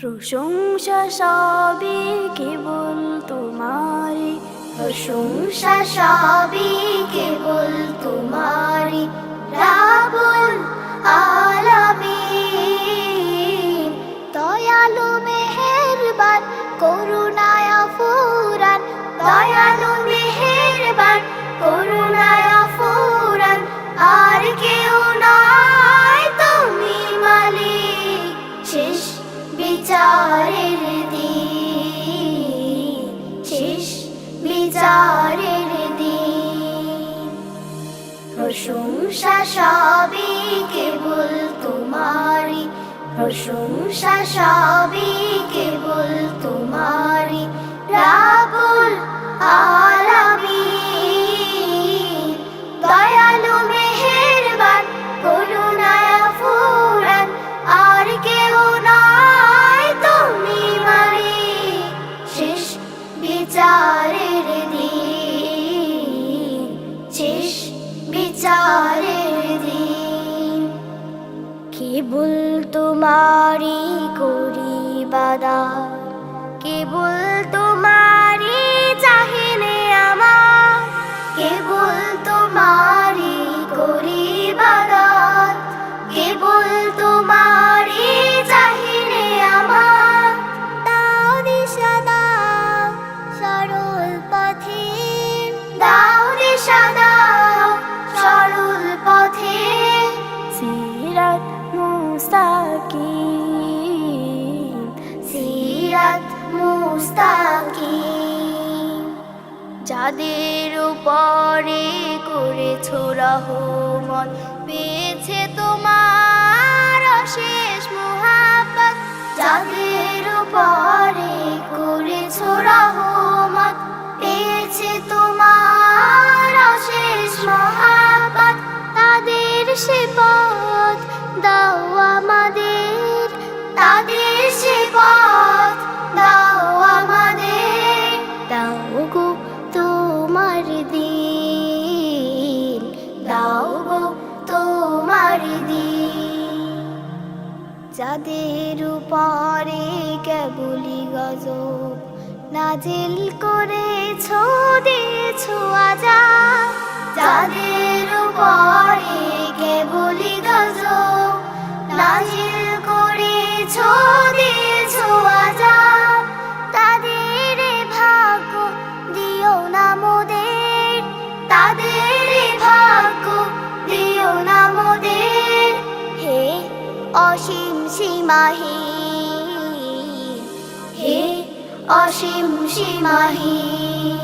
প্রশংসা সবই কেবল তোমারি প্রশংসা সবই কেবল তোমারি রাবুল আলামি দয়ালু মেহেরবান, করুণায় ফুরান দয়ালু মেহেরবান, করুণায় বিচারের দিন শেষ বিচারের দিন। প্রশংসা সবই কেবল তোমারই প্রশংসা সবই কেবল কেবল তোমারি করি বাদা যাদের উপরে করেছ রহমত, পেয়েছে তোমার অশেষ মোহাব্বত। যাদের উপরে করেছ রহমত, পেয়েছে তোমার অশেষ মহাবত তাদের সে যাদের উপরে কেবলি গজব নাজিল করেছ, দিয়েছ আজাব যাদের উপরে কেবলি গজব নাজিল করেছ, দিয়েছ আজাব তাদের ভাগ্য দিও না মোদের। তাদের ভাগ্য দিও না মোদের। হে অসীম সীমাহীন হে অসীম সীমাহীন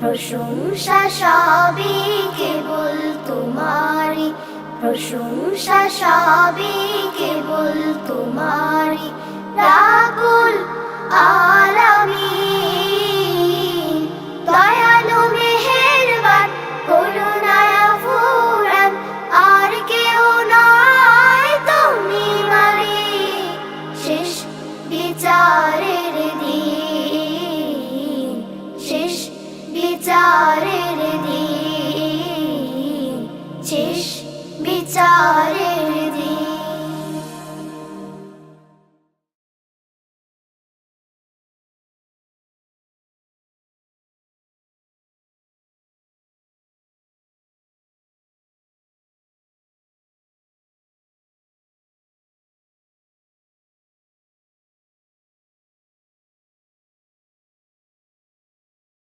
প্রশংসা সবই কেবল তোমারি প্রশংসা সবই কেবল তোমারি রাবুল আলামিন। বিচারে